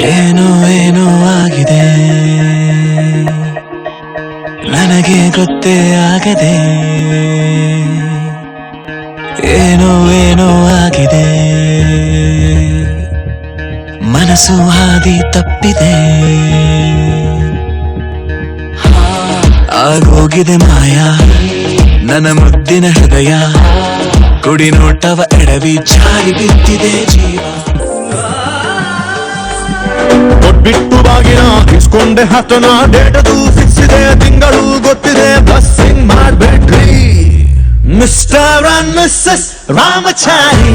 ಏನೋ ಏನೋ ಆಗಿದೆ. ನನಗೆ ಗೊತ್ತೇ ಆಗದೆ. ಏನೋ ಏನೋ ಆಗಿದೆ. ಮನಸ್ಸು ಹಾದಿ ತಪ್ಪಿದೆ. ಆಗೋಗಿದೆ ಮಾಯಾ, ನನ್ನ ಮುದ್ದಿನ ಹೃದಯ. ಕುಡಿ ನೋಟವ ಎಡವಿ ಜಾರಿ ಬಿದ್ದಿದೆ ಜೀವ. ಕೊಟ್ಬಿಟ್ಟು ಬಾಗಿನ ಇಸ್ಕೊಂಡೆ ಹತ್ತನ ಡೇಟದು ಫಿಕ್ಸ್ ಇದೆ ತಿಂಗಳು ಗೊತ್ತಿದೆ ಬಸ್ಸಿಂಗ್ ಮಾಡ್ಬೇಡ್ರಿ. Mister missus Ramachari